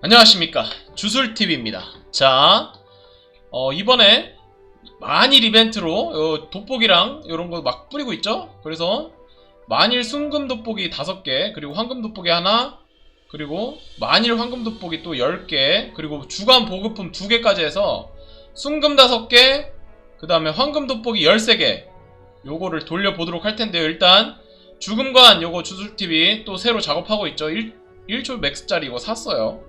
안녕하십니까. 주술TV입니다. 자 어, 이번에 만일 이벤트로 어, 돋보기랑 이런 거 막 뿌리고 있죠? 그래서 만일 순금 돋보기 5개 그리고 황금 돋보기 하나 그리고 만일 황금 돋보기 또 10개 그리고 주간 보급품 2개까지 해서 순금 5개 그 다음에 황금 돋보기 13개 요거를 돌려보도록 할 텐데요. 일단 주금관 요거 주술TV 또 새로 작업하고 있죠. 1, 1초 맥스짜리 이거 샀어요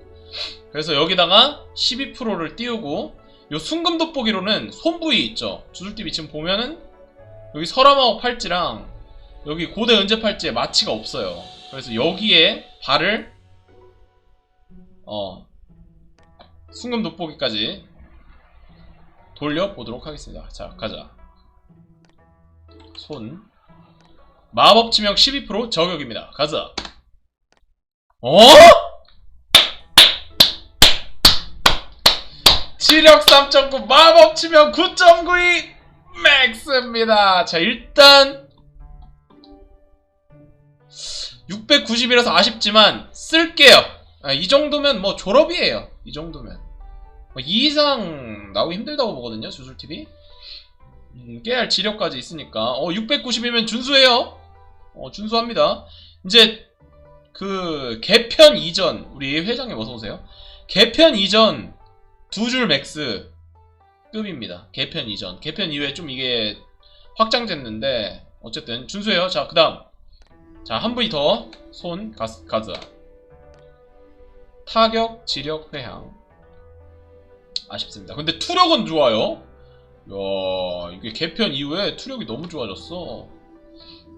그래서 여기다가 12%를 띄우고 요 순금 돋보기로는 손부위 있죠? 주술TV 지금 보면은 여기 설화마법 팔찌랑 여기 고대 은재 팔찌에 마취가 없어요. 그래서 여기에 발을 어 순금 돋보기까지 돌려보도록 하겠습니다. 자 가자. 손. 마법 치명 12% 저격입니다. 가자. 어? 치력 3.9 마법 치명 9.92 맥스입니다. 자 일단 690이라서 아쉽지만 쓸게요. 아, 이 정도면 뭐 졸업이에요. 이 정도면. 뭐, 이 이상 나오기 힘들다고 보거든요 주술TV 음, 깨알 지력까지 있으니까. 어 690이면 준수해요. 어 준수합니다. 이제 그 개편 이전 우리 회장님 어서 오세요. 개편 이전 두 줄 맥스 급입니다. 개편 이전. 개편 이후에 좀 이게 확장됐는데 어쨌든 준수해요. 자 그 다음. 자한 부위 더 손 가스 가즈 타격 지력 회향 아쉽습니다. 근데 투력은 좋아요. 야 이게 개편 이후에 투력이 너무 좋아졌어.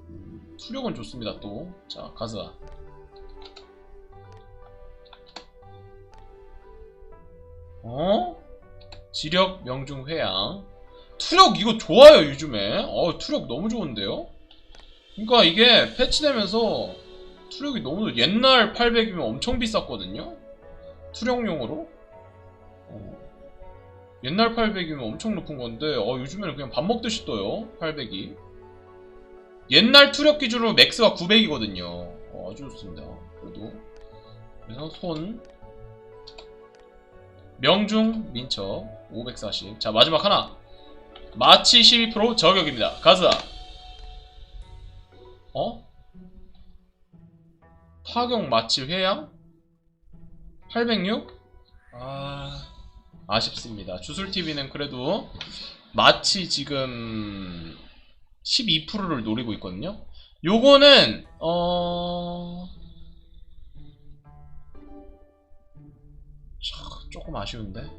음, 투력은 좋습니다 또 자 가즈 어? 지력 명중 회양. 투력 이거 좋아요 요즘에. 어 투력 너무 좋은데요? 그러니까 이게 패치되면서 투력이 너무 옛날 800이면 엄청 비쌌거든요? 투력용으로? 어. 옛날 800이면 엄청 높은 건데 어 요즘에는 그냥 밥 먹듯이 떠요 800이. 옛날 투력 기준으로 맥스가 900이거든요. 어, 아주 좋습니다. 그래도. 그래서 손 명중 민첩 540. 자 마지막 하나. 마치 12% 저격입니다. 가자. 어? 타격 마치 회양? 806? 아 아쉽습니다. 주술TV는 그래도 마치 지금 12%를 노리고 있거든요. 요거는 어 조금 아쉬운데.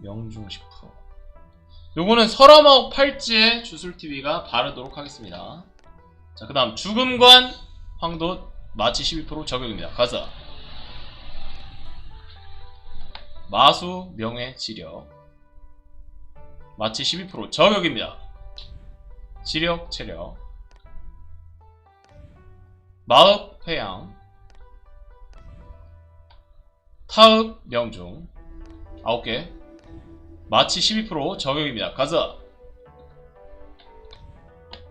명중 10%. 요거는 설화마옥 팔찌에 주술TV가 바르도록 하겠습니다. 자, 그 다음 죽음관 황도 마치 12% 저격입니다. 가자. 마수 명예 지력 마치 12% 저격입니다. 지력 체력 마읍 회양 타읍 명중 9개 마치 12% 저격입니다. 가자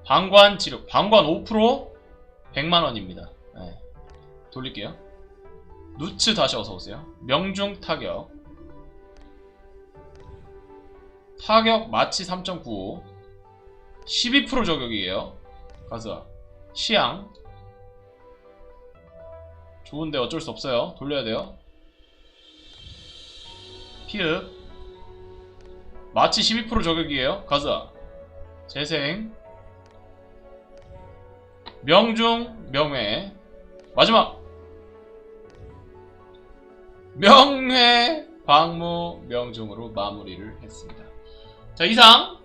방관 지력 방관 5% 100만원입니다. 네. 돌릴게요. 누츠 다시 어서오세요. 명중 타격 타격 마치 3.95 12% 저격이에요. 가자 시양 좋은데 어쩔 수 없어요. 돌려야 돼요. 피읍 마치 12% 저격이에요. 가자. 재생 명중 명회 마지막 명회 방무 명중으로 마무리를 했습니다. 자 이상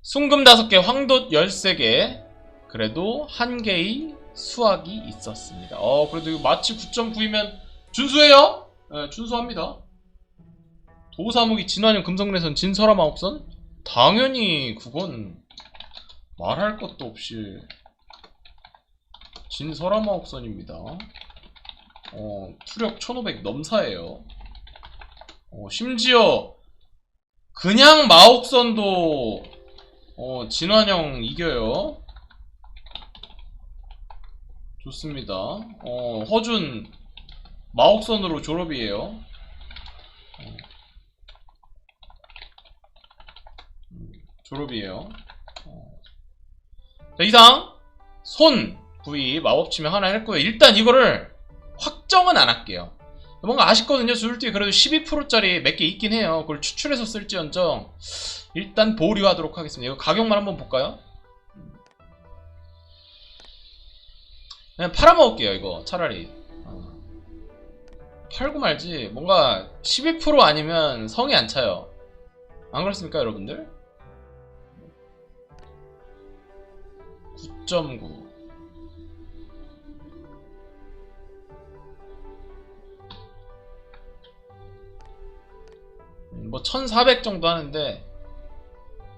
순금 5개 황돛 13개 그래도 한 개의 수학이 있었습니다. 어, 그래도 이거 마치 9.9이면 준수해요? 네, 준수합니다. 도사무기 진환형 금성래선 진설화 마옥선? 당연히 그건 말할 것도 없이 진설화 마옥선입니다. 어, 투력 1500 넘사예요. 어, 심지어 그냥 마옥선도 어, 진환형 이겨요. 좋습니다. 어, 허준 마옥선으로 졸업이에요. 어. 음, 졸업이에요. 어. 자, 이상 손 부위 마법 치명 하나 했고요. 일단 이거를 확정은 안 할게요. 뭔가 아쉽거든요. 주술띠 그래도 12%짜리 몇 개 있긴 해요. 그걸 추출해서 쓸지언정 일단 보류하도록 하겠습니다. 이거 가격만 한번 볼까요? 그냥 팔아먹을게요 이거 차라리. 어. 팔고 말지 뭔가 12% 아니면 성이 안 차요. 안 그렇습니까 여러분들? 9.9 음, 뭐1400 정도 하는데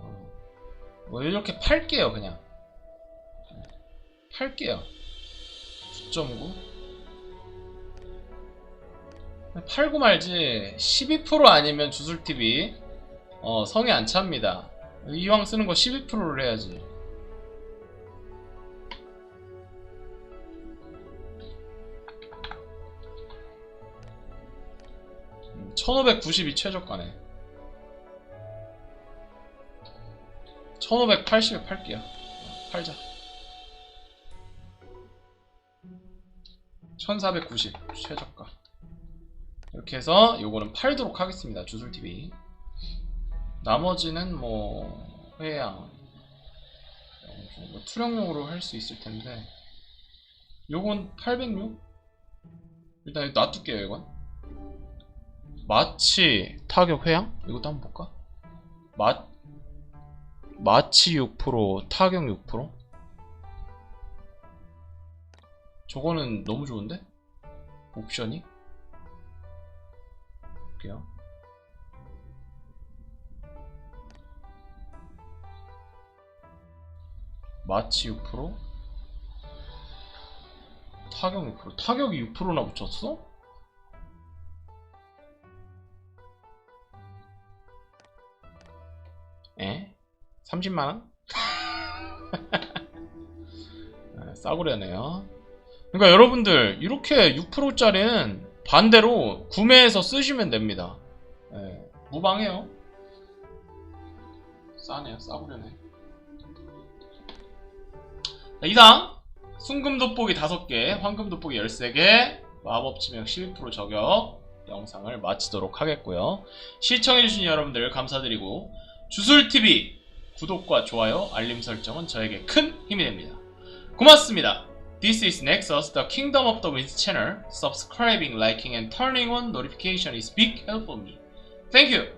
어, 뭐 이렇게 팔게요 그냥. 팔게요 9.9 팔고 말지 12% 아니면 주술TV 어, 성에 안 찹니다. 이왕 쓰는 거 12%를 해야지. 음, 1592 최저가네. 1580에 팔게요. 어, 팔자 1490 최저가. 이렇게 해서 요거는 팔도록 하겠습니다 주술TV. 나머지는 뭐 회양 어, 뭐 투령용으로 할 수 있을 텐데. 요건 806 일단 놔둘게요 이건. 마치 타격 회양? 이것도 한번 볼까? 마 마치 6% 타격 6% 저거는 너무 좋은데? 옵션이? 볼게요. 마치 6%? 타격 6%? 타격이 6%나 붙였어? 에? 30만원? 싸구려네요. 그러니까 여러분들 이렇게 6%짜리는 반대로 구매해서 쓰시면 됩니다. 예, 무방해요. 싸네요. 싸구려네. 자, 이상 순금 돋보기 5개, 황금 돋보기 13개, 마법 치명 12% 저격 영상을 마치도록 하겠고요. 시청해주신 여러분들 감사드리고 주술TV 구독과 좋아요, 알림 설정은 저에게 큰 힘이 됩니다. 고맙습니다. This is Nexus, the Kingdom of the Winds channel. Subscribing, liking, and turning on notification is big help for me. Thank you.